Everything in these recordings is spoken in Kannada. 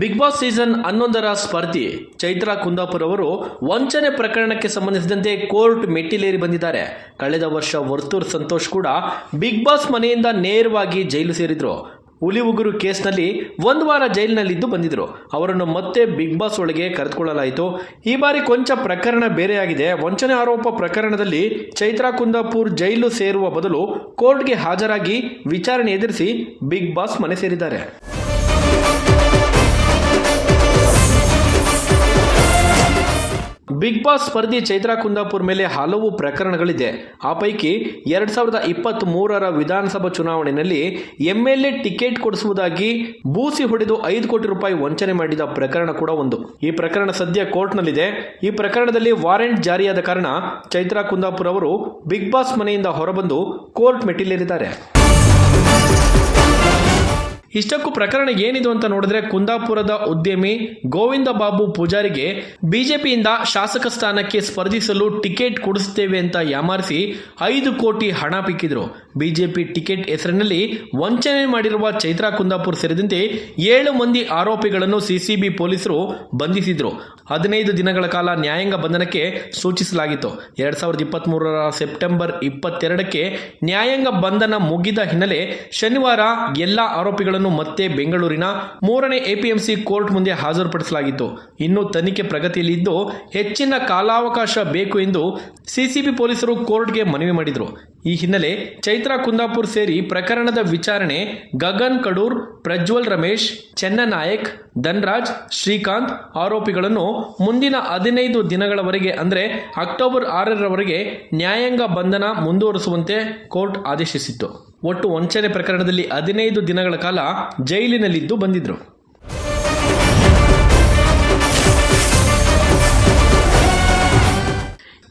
ಬಿಗ್ ಬಾಸ್ ಸೀಸನ್ ಹನ್ನೊಂದರ ಸ್ಪರ್ಧಿ ಚೈತ್ರಾ ಕುಂದಾಪುರ್ ಅವರು ವಂಚನೆ ಪ್ರಕರಣಕ್ಕೆ ಸಂಬಂಧಿಸಿದಂತೆ ಕೋರ್ಟ್ ಮೆಟ್ಟಿಲೇರಿ ಬಂದಿದ್ದಾರೆ. ಕಳೆದ ವರ್ಷ ವರ್ತೂರ್ ಸಂತೋಷ್ ಕೂಡ ಬಿಗ್ ಬಾಸ್ ಮನೆಯಿಂದ ನೇರವಾಗಿ ಜೈಲು ಸೇರಿದ್ರು. ಹುಲಿ ಉಗುರು ಕೇಸ್ನಲ್ಲಿ ಒಂದು ವಾರ ಜೈಲಿನಲ್ಲಿದ್ದು ಬಂದಿದ್ರು. ಅವರನ್ನು ಮತ್ತೆ ಬಿಗ್ ಬಾಸ್ ಒಳಗೆ ಕರೆದುಕೊಳ್ಳಲಾಯಿತು. ಈ ಬಾರಿ ಕೊಂಚ ಪ್ರಕರಣ ಬೇರೆಯಾಗಿದೆ. ವಂಚನೆ ಆರೋಪ ಪ್ರಕರಣದಲ್ಲಿ ಚೈತ್ರಾ ಕುಂದಾಪುರ್ ಜೈಲು ಸೇರುವ ಬದಲು ಕೋರ್ಟ್ಗೆ ಹಾಜರಾಗಿ ವಿಚಾರಣೆ ಎದುರಿಸಿ ಬಿಗ್ ಬಾಸ್ ಮನೆ ಸೇರಿದ್ದಾರೆ. ಬಿಗ್ ಬಾಸ್ ಸ್ಪರ್ಧಿ ಚೈತ್ರಾ ಕುಂದಾಪುರ್ ಮೇಲೆ ಹಲವು ಪ್ರಕರಣಗಳಿದೆ. ಆ ಪೈಕಿ ಎರಡ್ ಸಾವಿರದ ಇಪ್ಪತ್ತ್ ಮೂರರ ವಿಧಾನಸಭಾ ಚುನಾವಣೆಯಲ್ಲಿ ಎಂಎಲ್ಎ ಟಿಕೆಟ್ ಕೊಡಿಸುವುದಾಗಿ ಬೂಸಿ ಹೊಡೆದು ಐದು ಕೋಟಿ ರೂಪಾಯಿ ವಂಚನೆ ಮಾಡಿದ ಪ್ರಕರಣ ಕೂಡ ಒಂದು. ಈ ಪ್ರಕರಣ ಸದ್ಯ ಕೋರ್ಟ್ನಲ್ಲಿದೆ. ಈ ಪ್ರಕರಣದಲ್ಲಿ ವಾರೆಂಟ್ ಜಾರಿಯಾದ ಕಾರಣ ಚೈತ್ರಾ ಕುಂದಾಪುರ್ ಅವರು ಬಿಗ್ ಬಾಸ್ ಮನೆಯಿಂದ ಹೊರಬಂದು ಕೋರ್ಟ್ ಮೆಟ್ಟಿಲೇರಿದ್ದಾರೆ. ಇಷ್ಟಕ್ಕೂ ಪ್ರಕರಣ ಏನಿದು ಅಂತ ನೋಡಿದ್ರೆ ಕುಂದಾಪುರದ ಉದ್ಯಮಿ ಗೋವಿಂದ ಬಾಬು ಪೂಜಾರಿಗೆ ಬಿಜೆಪಿಯಿಂದ ಶಾಸಕ ಸ್ಥಾನಕ್ಕೆ ಸ್ಪರ್ಧಿಸಲು ಟಿಕೆಟ್ ಕೊಡಿಸುತ್ತೇವೆ ಅಂತ ಯಾಮಾರಿಸಿ ಐದು ಕೋಟಿ ಹಣ ಪಿಕ್ಕಿದ್ರು ಬಿಜೆಪಿ ಟಿಕೆಟ್ ಹೆಸರಿನಲ್ಲಿ ವಂಚನೆ ಮಾಡಿರುವ ಚೈತ್ರಾ ಕುಂದಾಪುರ ಸೇರಿದಂತೆ ಏಳು ಮಂದಿ ಆರೋಪಿಗಳನ್ನು ಸಿಸಿಬಿ ಪೊಲೀಸರು ಬಂಧಿಸಿದ್ರು. ಹದಿನೈದು ದಿನಗಳ ಕಾಲ ನ್ಯಾಯಾಂಗ ಬಂಧನಕ್ಕೆ ಸೂಚಿಸಲಾಗಿತ್ತು. ಎರಡ್ ಸಾವಿರದ ಇಪ್ಪತ್ತ್ ಸೆಪ್ಟೆಂಬರ್ ಇಪ್ಪತ್ತೆರಡಕ್ಕೆ ನ್ಯಾಯಾಂಗ ಬಂಧನ ಮುಗಿದ ಹಿನ್ನೆಲೆ ಶನಿವಾರ ಎಲ್ಲಾ ಆರೋಪಿಗಳನ್ನು ಮತ್ತೆ ಬೆಂಗಳೂರಿನ ಮೂರನೇ ಎಪಿಎಂಸಿ ಕೋರ್ಟ್ ಮುಂದೆ ಹಾಜರುಪಡಿಸಲಾಗಿತ್ತು. ಇನ್ನು ತನಿಖೆ ಪ್ರಗತಿಯಲ್ಲಿದ್ದು ಹೆಚ್ಚಿನ ಕಾಲಾವಕಾಶ ಬೇಕು ಎಂದು ಸಿಸಿಬಿ ಪೊಲೀಸರು ಕೋರ್ಟ್ಗೆ ಮನವಿ ಮಾಡಿದರು. ಈ ಹಿನ್ನೆಲೆ ಚೈತ್ರಾ ಕುಂದಾಪುರ್ ಸೇರಿ ಪ್ರಕರಣದ ವಿಚಾರಣೆ ಗಗನ್ ಕಡೂರ್, ಪ್ರಜ್ವಲ್ ರಮೇಶ್ ಚೆನ್ನನಾಯಕ್ ಧನ್ರಾಜ್, ಶ್ರೀಕಾಂತ್ ಆರೋಪಿಗಳನ್ನು ಮುಂದಿನ ಹದಿನೈದು ದಿನಗಳವರೆಗೆ ಅಂದರೆ ಅಕ್ಟೋಬರ್ ಆರರವರೆಗೆ ನ್ಯಾಯಾಂಗ ಬಂಧನ ಮುಂದುವರಿಸುವಂತೆ ಕೋರ್ಟ್ ಆದೇಶಿಸಿತ್ತು. ಒಟ್ಟು ವಂಚನೆ ಪ್ರಕರಣದಲ್ಲಿ ಹದಿನೈದು ದಿನಗಳ ಕಾಲ ಜೈಲಿನಲ್ಲಿದ್ದು ಬಂದಿದ್ರು.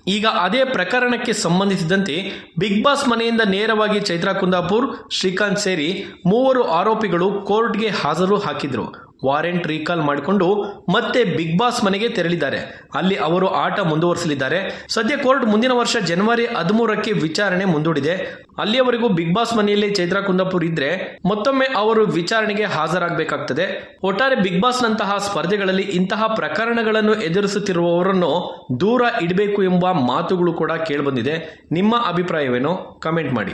ಈಗ ಅದೇ ಪ್ರಕರಣಕ್ಕೆ ಸಂಬಂಧಿಸಿದಂತೆ ಬಿಗ್ ಬಾಸ್ ಮನೆಯಿಂದ ನೇರವಾಗಿ ಚೈತ್ರಾ ಕುಂದಾಪುರ್ ಶ್ರೀಕಾಂತ್ ಸೇರಿ ಮೂವರು ಆರೋಪಿಗಳು ಕೋರ್ಟ್ಗೆ ಹಾಜರು ಹಾಕಿದ್ರು. ವಾರೆಂಟ್ ರೀಕಾಲ್ ಮಾಡಿಕೊಂಡು ಮತ್ತೆ ಬಿಗ್ ಬಾಸ್ ಮನೆಗೆ ತೆರಳಿದ್ದಾರೆ. ಅಲ್ಲಿ ಅವರು ಆಟ ಮುಂದುವರಿಸಲಿದ್ದಾರೆ. ಸದ್ಯ ಕೋರ್ಟ್ ಮುಂದಿನ ವರ್ಷ ಜನವರಿ ಹದಿಮೂರಕ್ಕೆ ವಿಚಾರಣೆ ಮುಂದೂಡಿದೆ. ಅಲ್ಲಿಯವರೆಗೂ ಬಿಗ್ ಬಾಸ್ ಮನೆಯಲ್ಲಿ ಚೈತ್ರಾ ಕುಂದಾಪುರ್ ಇದ್ರೆ ಮತ್ತೊಮ್ಮೆ ಅವರು ವಿಚಾರಣೆಗೆ ಹಾಜರಾಗಬೇಕಾಗ್ತದೆ. ಒಟ್ಟಾರೆ ಬಿಗ್ ಬಾಸ್ ನಂತಹ ಸ್ಪರ್ಧೆಗಳಲ್ಲಿ ಇಂತಹ ಪ್ರಕರಣಗಳನ್ನು ಎದುರಿಸುತ್ತಿರುವವರನ್ನು ದೂರ ಇಡಬೇಕು ಎಂಬ ಮಾತುಗಳು ಕೂಡ ಕೇಳಿಬಂದಿದೆ. ನಿಮ್ಮ ಅಭಿಪ್ರಾಯವೇನು? ಕಮೆಂಟ್ ಮಾಡಿ.